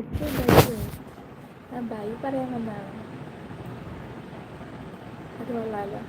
Okay bye. ആ by പറയാൻ വന്നതാണ്. അത് കൊള്ളാലോ.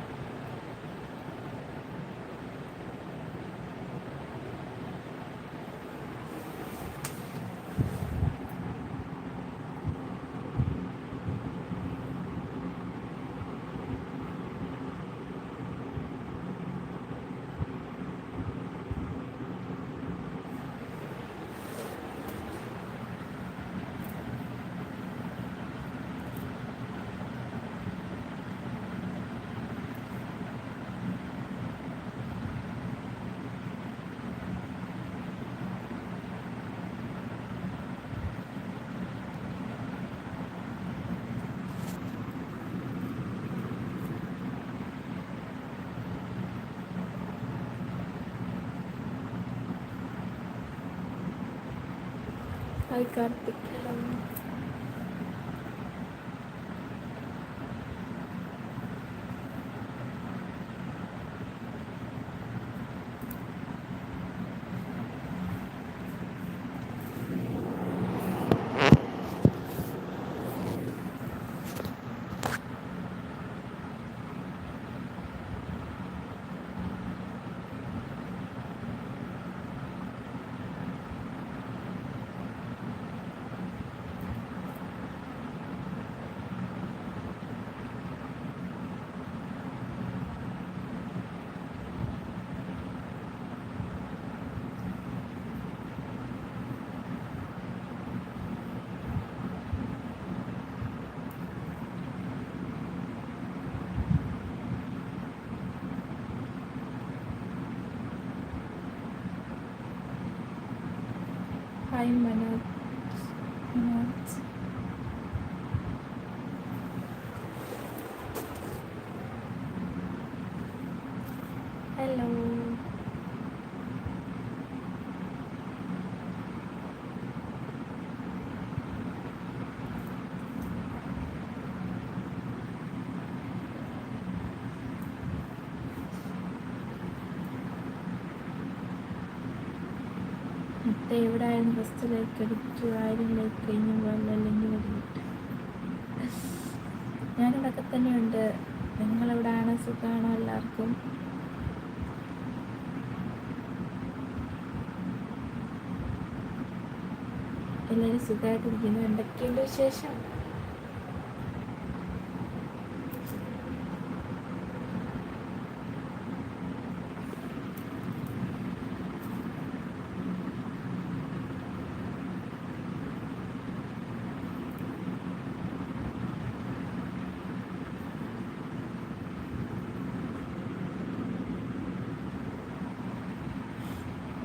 Hi Karthik hello hi Manoj Manoj hello മുട്ട എവിടെയായാലും ഡ്രസ്സിലേക്ക് ഫസ്റ്റ് ലൈക്ക് അടിച്ചു ആരും ലൈക്ക് കഴിഞ്ഞു അല്ലെങ്കിൽ വരില്ല ഞാനിവിടെയൊക്കെ തന്നെയുണ്ട്. നിങ്ങളെവിടെയാണ് സുഖമാണോ എല്ലാവർക്കും? എല്ലാവരും സുഖമായിട്ടിരിക്കുന്നു. എന്തൊക്കെയുണ്ട് വിശേഷം?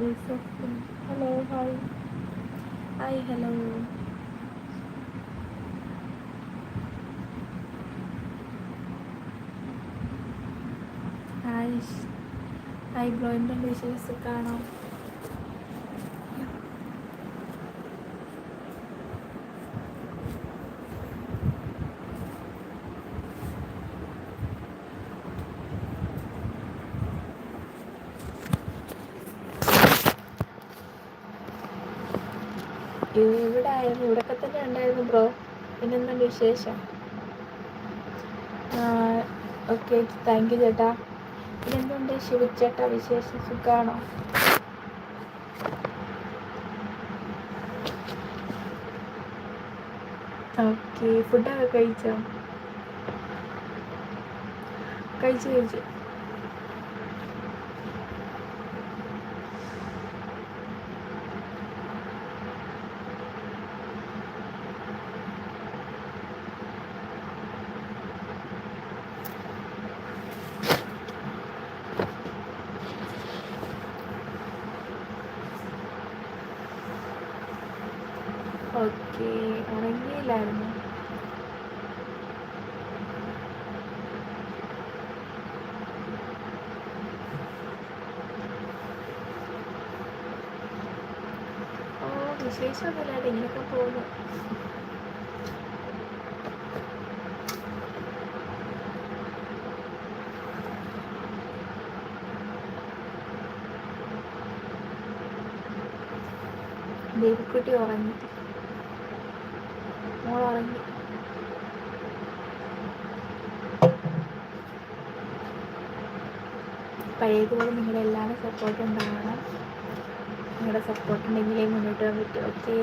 Hello hi hi hello hi hi bro എന്തുണ്ട് വിശേഷം കാണാം? ഇവിടെ ആയിരുന്നു. ഇവിടെയൊക്കെ തന്നെ ഉണ്ടായിരുന്നു ബ്രോ പിന്നെന്തുണ്ട് വിശേഷം? ഓക്കെ താങ്ക് യു ചേട്ടാ. പിന്നെന്തുണ്ട് ശിവചേട്ടാ വിശേഷം? സുഖമാണോ ഓക്കെ ഫുഡൊക്കെ കഴിച്ചോ? കഴിച്ചു കഴിച്ചു. ഓക്കെ ഉറങ്ങിയില്ലായിരുന്നു? ഓ വിശേഷമൊന്നുമില്ലാതെ ഇങ്ങനെയൊക്കെ പോകുന്നു. ദേവിക്കുട്ടി ഉറങ്ങി പഴയതുപോലെ നിങ്ങളുടെ എല്ലാവരും സപ്പോർട്ട് ഉണ്ടാവണം നിങ്ങളുടെ സപ്പോർട്ട് ഉണ്ടെങ്കിലേ മുന്നോട്ട് പോകാൻ പറ്റും. ഓക്കേ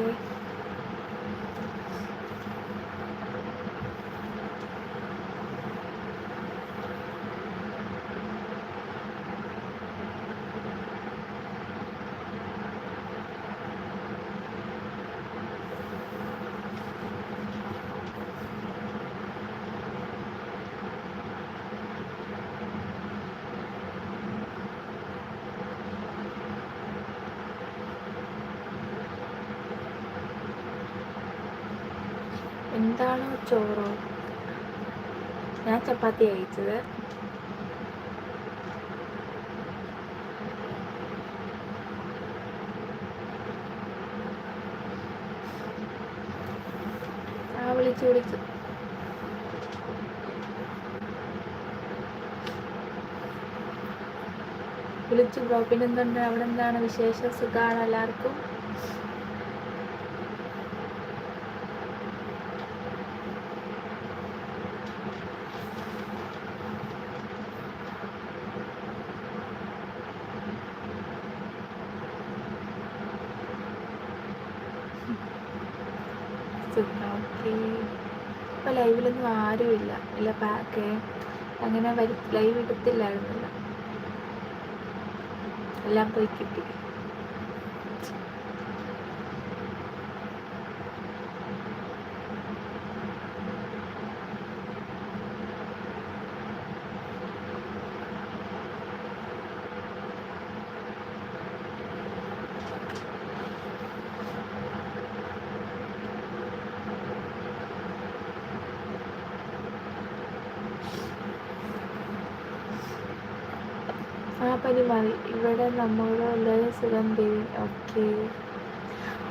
എന്താണോ ചോറോ ഞാൻ ചപ്പാത്തി കഴിച്ചത്. ആ വിളിച്ചു വിളിച്ചു. വിളിച്ചു ബ്രോ. പിന്നെന്തുണ്ട്? അവിടെ എന്താണ് വിശേഷം? സുഖമാണ് എല്ലാവർക്കും ഓക്കെ ഇപ്പോൾ ലൈവിലൊന്നും ആരുമില്ല ഇല്ല അങ്ങനെ ലൈവ് എടുത്തില്ലായിരുന്നല്ലോ. എല്ലാം പോയി കിട്ടി. മതി. മാറി ഇവിടെ നമ്മൾ എല്ലാവരും സുഖം ദേവി ഓക്കെ.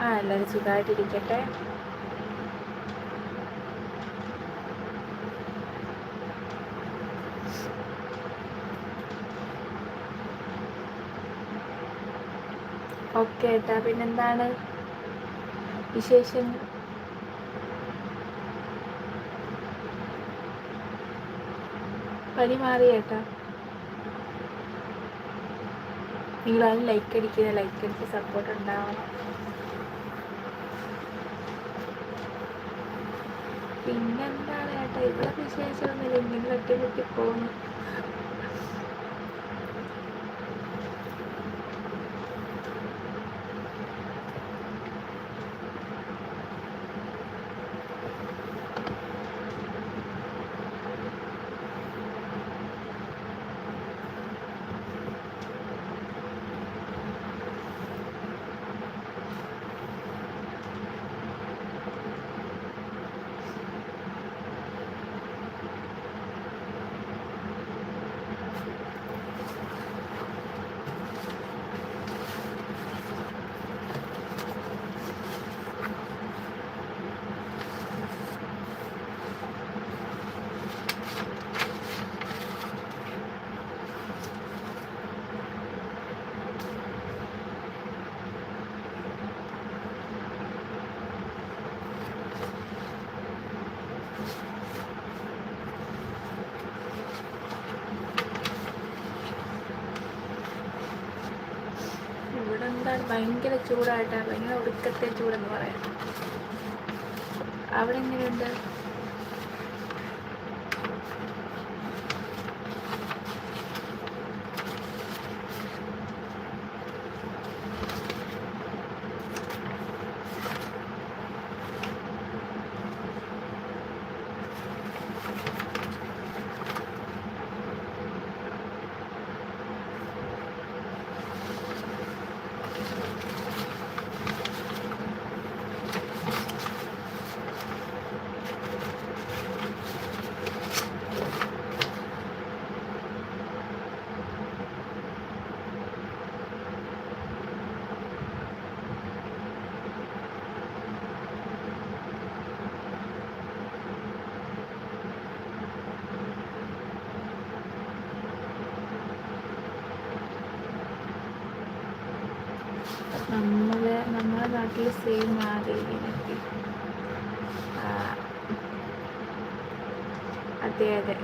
ആ എല്ലാവരും സുഖമായിട്ടിരിക്കട്ടെ ഓക്കെ ഏട്ടാ പിന്നെന്താണ്? വിശേഷം? പനി മാറി ഏട്ടാ? നിങ്ങളാരും ലൈക്ക് അടിക്കുക ലൈക്ക് അടിച്ച് സപ്പോർട്ട് ഉണ്ടാവണം. പിന്നെന്താണ് ഏട്ടാ? ഇവിടെ വിശേഷമൊന്നുമില്ല. നിങ്ങൾ ഒറ്റപ്പെട്ടി പോകുന്നു. ഇവിടെ എന്താണ് ഭയങ്കര ചൂടായിട്ടാണ് ഭയങ്കര ഒടുക്കത്തെ ചൂടെന്ന് പറയാം. അവിടെ എങ്ങനെയുണ്ട്? നാട്ടിൽ സെയിം മാതിരി അതെ അതെ.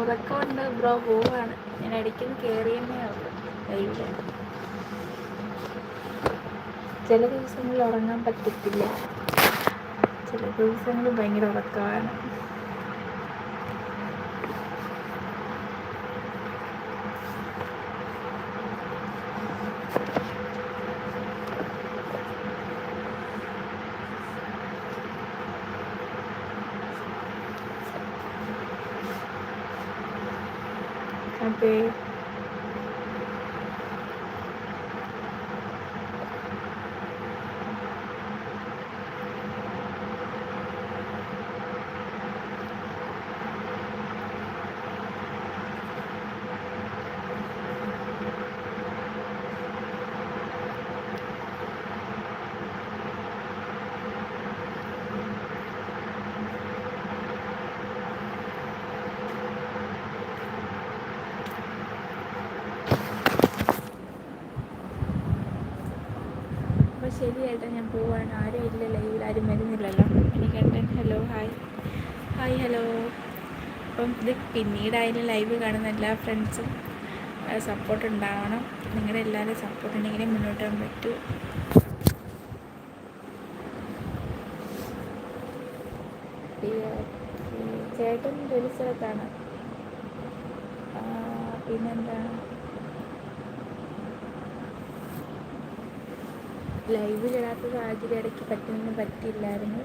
ഉറക്കമുണ്ട് ബ്രോ പോവാണ്. ഞാൻ അടിക്കുന്ന കയറിയെന്നേ ഉള്ളൂ. ലൈവിൽ ചില ദിവസങ്ങളിൽ ഉറങ്ങാൻ പറ്റത്തില്ല. ചില ദിവസങ്ങളിൽ ഭയങ്കര ഉറക്കമാണ് അതെ അപ്പോൾ ശരി ഞാൻ പോവാണ്. ആരും ഇല്ല ലൈവിൽ ആരും വരുന്നില്ലല്ലോ. എനിക്കേട്ടൻ ഹലോ ഹായ്. Hi hello. അപ്പം ഇത് പിന്നീടായാലും ലൈവ് കാണുന്ന എല്ലാ ഫ്രണ്ട്സും സപ്പോർട്ട് ഉണ്ടാവണം. നിങ്ങളുടെ എല്ലാവരും സപ്പോർട്ട് ഉണ്ടെങ്കിലേ മുന്നോട്ട് പോകാൻ പറ്റൂ. ചേട്ടൻ ജോലി സ്ഥലത്താണ്. ആ, പിന്നെന്താ ലൈവിലിടാത്ത സാഹചര്യം ഇടയ്ക്ക് പറ്റുമെന്ന് പറ്റില്ലായിരുന്നു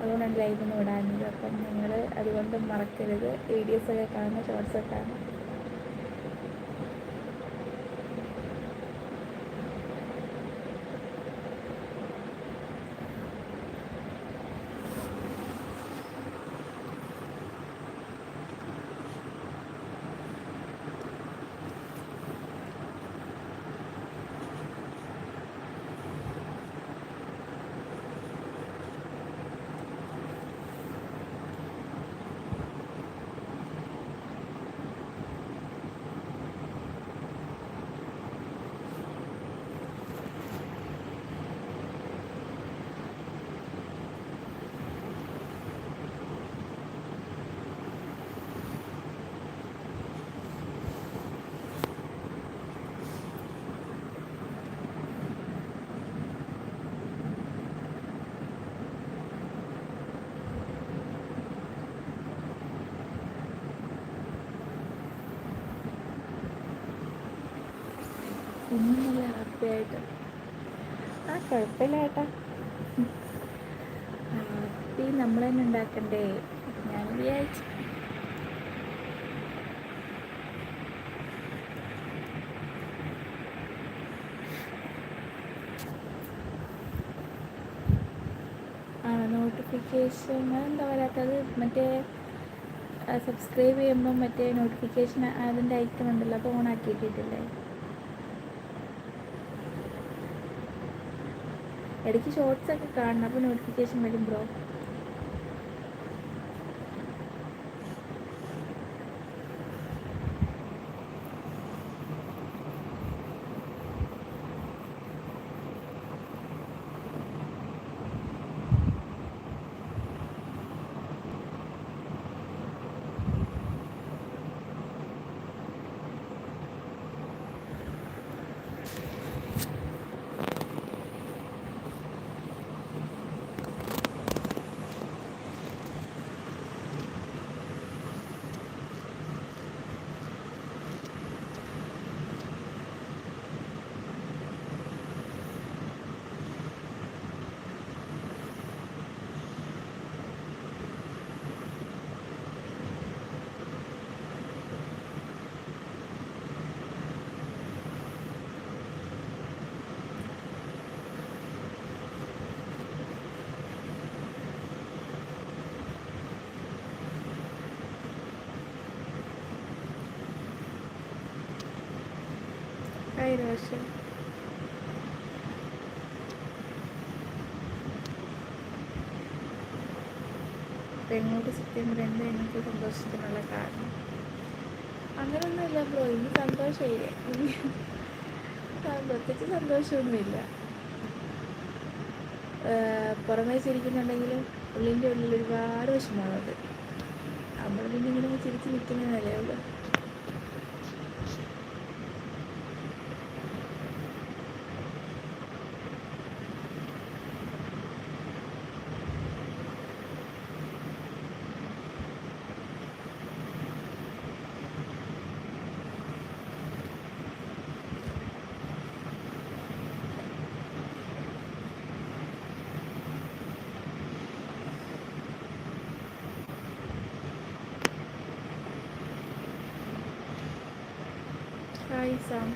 അതുകൊണ്ടാണ് ലൈവൊന്നും ഇടാഞ്ഞത്. അപ്പം നിങ്ങൾ അതുകൊണ്ട് മറക്കരുത്. വീഡിയോസൊക്കെ കാണുന്ന ഷോർട്സൊക്കെ കാണും. ഒന്നും ഹാപ്പിയായിട്ട് ആ കുഴപ്പമില്ല ഏട്ടാ. ഹാപ്പി നമ്മൾ തന്നെ ഉണ്ടാക്കണ്ടേ? ഞാൻ വിചാരിച്ചു. നോട്ടിഫിക്കേഷൻ എന്താ വരാത്തത്? മറ്റേ സബ്സ്ക്രൈബ് ചെയ്യുമ്പോൾ മറ്റേ നോട്ടിഫിക്കേഷൻ അതിന്റെ ഐക്കൺ ഉണ്ടല്ലോ അത് ഓൺ ആക്കിയിട്ടിട്ടില്ലേ? ഇടയ്ക്ക് ഷോർട്സ് ഒക്കെ കാണണം. അപ്പോൾ നോട്ടിഫിക്കേഷൻ വരും ബ്രോ ഹായ് എന്നോട് സത്യം പറയുന്നത് എനിക്ക് സന്തോഷത്തിനുള്ള കാരണം അങ്ങനെയൊന്നുമില്ല ബ്രോ ഇനി സന്തോഷമില്ല പ്രത്യേകിച്ച് സന്തോഷമൊന്നുമില്ല പുറമേ ചിരിക്കുന്നുണ്ടെങ്കിലും ഉള്ളിന്റെ ഉള്ളിൽ ഒരുപാട് വിഷമമാണത് നമ്മൾ പിന്നെ ഇങ്ങനെ ചിരിച്ച് നിൽക്കുന്നതല്ലേ ഉള്ളൂ Sam.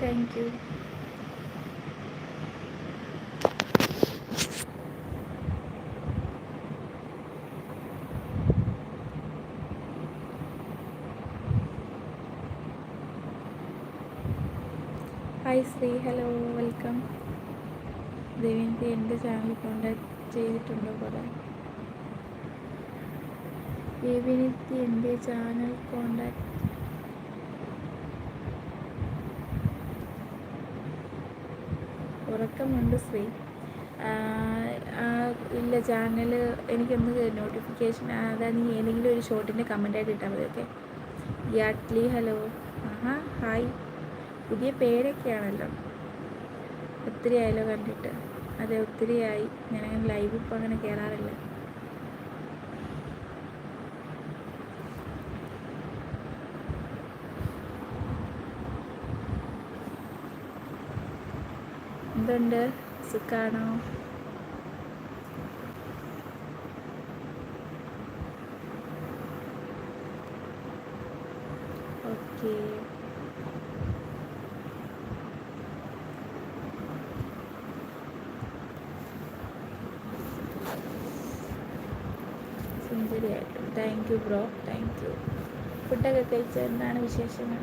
Thank you. Hi Sree hello welcome ദേവിന്റെ എന്റെ ചാനൽ കോണ്ടാക്ട് ചെയ്തിട്ടുണ്ടോ പറയാം ദേവിനിത്തി എന്റെ ചാനൽ കോണ്ടാക്ട് ഉറക്കമുണ്ട് ശ്രീ. ഇല്ല ചാനൽ എനിക്കൊന്ന് നോട്ടിഫിക്കേഷൻ അതായത് നീ ഏതെങ്കിലും ഒരു ഷോട്ടിന്റെ കമന്റായിട്ട് ഇട്ടാൽ മതി ഓക്കെ? യാട്ട്ലി ഹലോ. ആഹാ ഹായ്. പുതിയ പേരൊക്കെയാണല്ലോ. ഒത്തിരി ആയല്ലോ കണ്ടിട്ട്. അതെ ഒത്തിരിയായി. ഞാനങ്ങനെ ലൈവ് ഇപ്പോൾ അങ്ങനെ കയറാറില്ല എന്തുണ്ട്? സുഖാണോ? Okay. സുന്ദരിയായിട്ടും. Thank you bro thank you ഫുഡൊക്കെ കഴിച്ച എന്താണ് വിശേഷങ്ങൾ?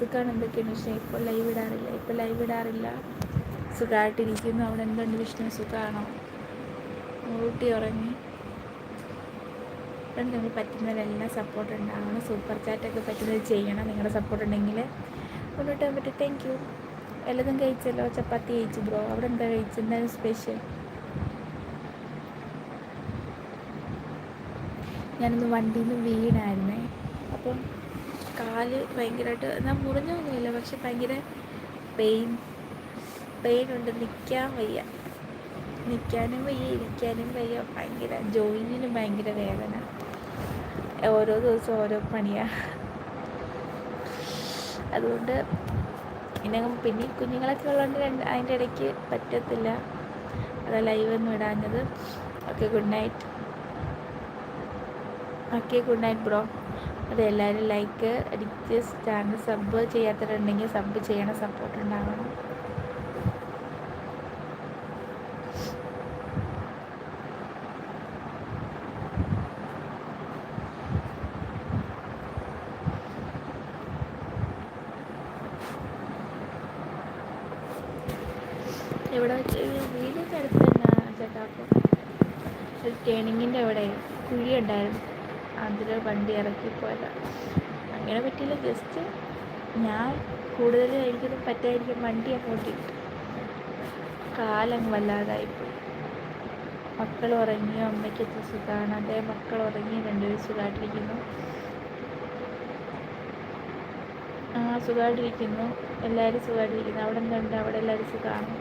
സുഖമാണ് എന്തൊക്കെയാണ് വിഷയം? ഇപ്പോൾ ലൈവ് ഇടാറില്ല. ഇപ്പോൾ ലൈവ് ഇടാറില്ല. സുഖമായിട്ടിരിക്കുന്നു അവിടെ എന്തുണ്ട് വിഷ്ണു? സുഖമാണോ ഊട്ടി ഉറങ്ങി. അപ്പം നിങ്ങൾ പറ്റുന്നതിലെല്ലാം സപ്പോർട്ട് ഉണ്ടാവണം സൂപ്പർ ചാറ്റൊക്കെ പറ്റുന്നത് ചെയ്യണം. നിങ്ങളുടെ സപ്പോർട്ട് ഉണ്ടെങ്കിൽ മുന്നോട്ട് പോകാൻ പറ്റും. താങ്ക് യു വല്ലതും കഴിച്ചല്ലോ? ചപ്പാത്തി കഴിച്ചു ബ്രോ അവിടെ എന്താ കഴിച്ചു എന്തായാലും സ്പെഷ്യൽ ഞാനൊന്ന് വണ്ടിയിൽ നിന്ന് വീണായിരുന്നേ. അപ്പം കാൽ ഭയങ്കരമായിട്ട് എന്നാൽ മുറിഞ്ഞൊന്നുമില്ല പക്ഷെ ഭയങ്കര പെയിൻ പെയിനുണ്ട് നിൽക്കാൻ വയ്യ. നിൽക്കാനും വയ്യ ഇരിക്കാനും വയ്യ. ഭയങ്കര ജോയിനിന് ഭയങ്കര വേദന. ഓരോ ദിവസവും ഓരോ പണിയാണ് അതുകൊണ്ട് പിന്നെ പിന്നെ കുഞ്ഞുങ്ങളൊക്കെ ഉള്ളതുകൊണ്ട് രണ്ട് അതിന്റെ ഇടയ്ക്ക് പറ്റത്തില്ല. അതാ ലൈവ് ഒന്നും ഇടാഞ്ഞത്. Okay good night. Okay good night bro. അത് എല്ലാവരും ലൈക്ക് അടിച്ച് ചാനൽ സബ് ചെയ്യാത്തവരുണ്ടെങ്കിൽ സബ് ചെയ്യണം സപ്പോർട്ട് ഉണ്ടാവണം ഇവിടെ വീടിന്റെ അടുത്ത് തന്നെ ചേട്ടാ അപ്പോൾ ഒരു ടേണിങ്ങിന്റെ അവിടെ കുഴി ഉണ്ടായിരുന്നു അതിൽ വണ്ടി ഇറക്കി പോയതാണ് അങ്ങനെ പറ്റിയില്ല. ജസ്റ്റ് ഞാൻ കൂടുതൽ കഴിക്കുന്നത് പറ്റായിരിക്കും വണ്ടി അങ്ങോട്ട് ഇട്ടു. കാലങ്ങ് വല്ലാതായിപ്പോയി. മക്കൾ ഉറങ്ങി അമ്മയ്ക്ക് സുഖമാണ് അതേ മക്കൾ ഉറങ്ങി രണ്ടുപേരും സുഖമായിട്ടിരിക്കുന്നു ആ സുഖമായിട്ടിരിക്കുന്നു എല്ലാവരും സുഖമായിട്ടിരിക്കുന്നു അവിടെ എന്തുണ്ട്? അവിടെ എല്ലാവരും സുഖമാണ്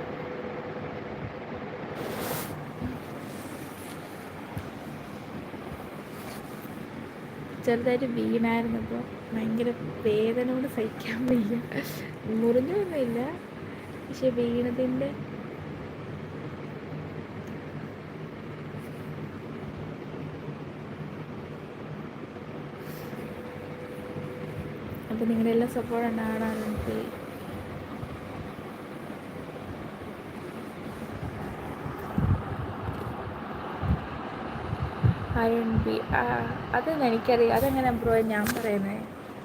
ചെറുതായിട്ട് വീണായിരുന്നു അപ്പോൾ ഭയങ്കര വേദന കൊണ്ട് സഹിക്കാൻ വയ്യ. മുറിഞ്ഞൊന്നുമില്ല. പക്ഷെ വീണതിന്റെ അപ്പോൾ നിങ്ങളുടെ എല്ലാം സപ്പോർട്ട് ഉണ്ടാകണം എനിക്ക് അരുൺ ബി അതൊന്നും എനിക്കറിയാം. അതെങ്ങനെ ബ്രോ ഞാൻ പറയുന്നത്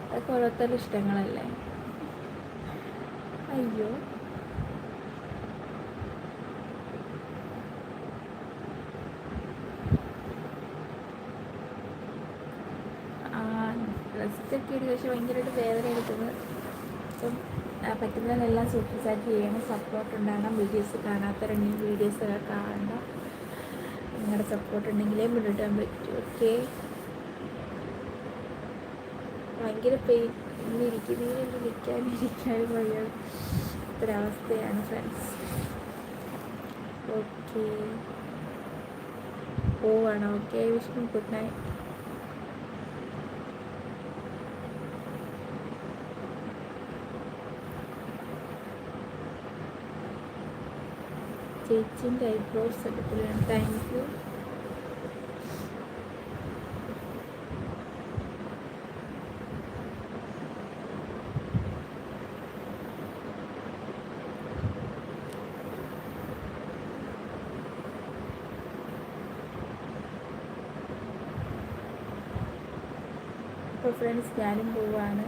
അതൊക്കെ ഓരോരുത്തരുടെ ഇഷ്ടങ്ങളല്ലേ? അയ്യോ. ആ റെസ്റ്റ് ഒക്കെ എടുത്ത് പക്ഷെ ഭയങ്കരമായിട്ട് വേദന എടുക്കുന്നത് അപ്പം പറ്റുന്നതിനെല്ലാം സൂപ്പർ സാറ്റ് ചെയ്യണം. സപ്പോർട്ട് ഉണ്ടാകണം. വീഡിയോസ് കാണാത്തവരുണ്ടെങ്കിൽ വീഡിയോസൊക്കെ കാണണം. നിങ്ങളുടെ സപ്പോർട്ട് ഉണ്ടെങ്കിലേ മുന്നോട്ടാൻ പറ്റൂ. ഓക്കെ ഭയങ്കര പെയിൻ ഇന്ന് ഇരിക്കുന്നതിന് നിൽക്കാനും ഇരിക്കാനും വയ്യ. ഒരവസ്ഥയാണ് ഫ്രണ്ട്സ് ഓക്കെ പോവാണ്. ഓക്കെ വിഷ്ണു ഗുഡ് നൈറ്റ് ചേച്ചിന്റെ ഐബ്രോസ് എടുക്കലാണ് താങ്ക് യു അപ്പോൾ ഫ്രണ്ട്സ് ഞാനും പോവാണ്.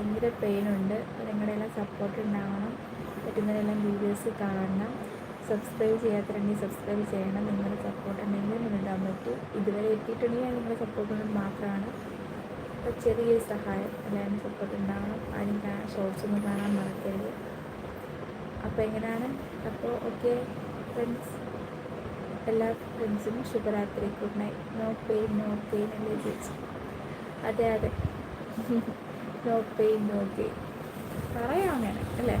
ഭയങ്കര പെയിനുണ്ട് നിങ്ങളുടെ എല്ലാം സപ്പോർട്ട് ഉണ്ടാവണം. പറ്റുന്നതെല്ലാം വീഡിയോസ് കാണണം. സബ്സ്ക്രൈബ് ചെയ്യാത്തവരുണ്ടെങ്കിൽ സബ്സ്ക്രൈബ് ചെയ്യണം. നിങ്ങളുടെ സപ്പോർട്ട് ഉണ്ടെങ്കിൽ മുന്നിടാൻ പറ്റും. ഇതുവരെ എത്തിയിട്ടുണ്ടെങ്കിൽ നിങ്ങളുടെ സപ്പോർട്ട് കൊണ്ട് മാത്രമാണ്. അപ്പോൾ ചെറിയൊരു സഹായം. എല്ലാവരും സപ്പോർട്ട് ഉണ്ടാവണം. ആരും ഷോർട്സ് ഒന്നും കാണാൻ മറക്കരുത്. അപ്പോൾ എങ്ങനെയാണ്? അപ്പോൾ ഓക്കെ ഫ്രണ്ട്സ് എല്ലാ ഫ്രണ്ട്സിനും ശുഭരാത്രി. Good night no pain no pain അല്ലേ ചേച്ചി? അതെ അതെ. നോ പെയിൻ നോ ഗെയിൻ പറയാം അങ്ങനെ അല്ലേ?